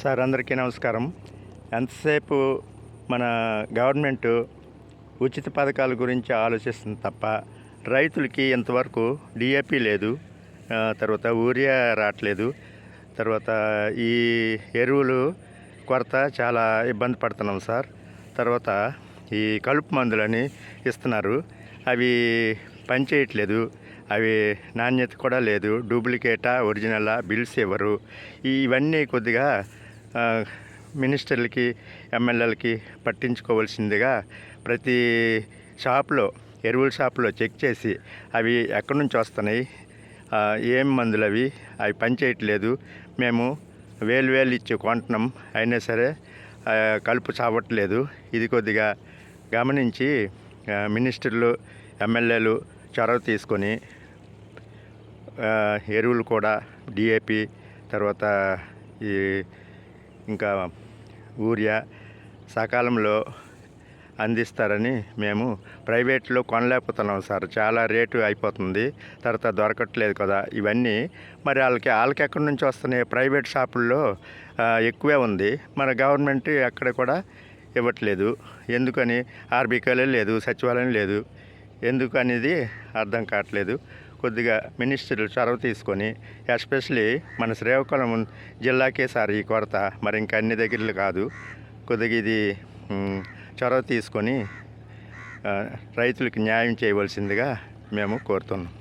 Sir అందరికీ నమస్కారం. ఎంతసేపు మన గవర్నమెంట్ ఉచిత పథకాల గురించి ఆలోచిస్తుంది తప్ప రైతులకి ఇంతవరకు డిఏపి లేదు తర్వాత యూరియా రావట్లేదు తర్వాత ఈ ఎరువులు కొరత చాలా ఇబ్బంది పడుతున్నాం సార్. తర్వాత ఈ కలుపు మందులని ఇస్తున్నారు. అవి పనిచేయట్లేదు అవి నాణ్యత కూడా లేదు డూప్లికేటా ఒరిజినలా బిల్స్ ఇవ్వరు. ఇవన్నీ కొద్దిగా మినిస్టర్లకి ఎమ్మెల్యేలకి పట్టించుకోవాల్సిందిగా ప్రతి షాప్లో ఎరువుల షాప్లో చెక్ చేసి అవి ఎక్కడి నుంచి వస్తున్నాయి ఏం మందులు అవి అవి పనిచేయట్లేదు మేము వేలు వేలు ఇచ్చి కొంటున్నాం అయినా సరే కలుపు చావట్లేదు. ఇది కొద్దిగా గమనించి మినిస్టర్లు ఎమ్మెల్యేలు చొరవ తీసుకొని ఎరువులు కూడా డిఏపి తర్వాత ఈ ఇంకా యూరియా సకాలంలో అందిస్తారని మేము ప్రైవేట్లో కొనలేకపోతున్నాం సార్. చాలా రేటు అయిపోతుంది. తర్వాత దొరకట్లేదు కదా ఇవన్నీ. మరి వాళ్ళకి వాళ్ళకి ఎక్కడి నుంచి వస్తున్నాయి? ప్రైవేట్ షాపుల్లో ఎక్కువే ఉంది. మన గవర్నమెంట్ ఎక్కడ కూడా ఇవ్వట్లేదు. ఎందుకని? ఆర్బీకేలే లేదు సచివాలయం లేదు. ఎందుకు అనేది అర్థం కావట్లేదు. కొద్దిగా మినిస్టర్లు చొరవ తీసుకొని ఎస్పెషలీ మన శ్రీకాకుళం జిల్లాకే సార్ ఈ కొరత మరి ఇంకా అన్ని దగ్గరలు కాదు కొద్దిగా ఇది చొరవ తీసుకొని రైతులకు న్యాయం చేయవలసిందిగా మేము కోరుతున్నాం.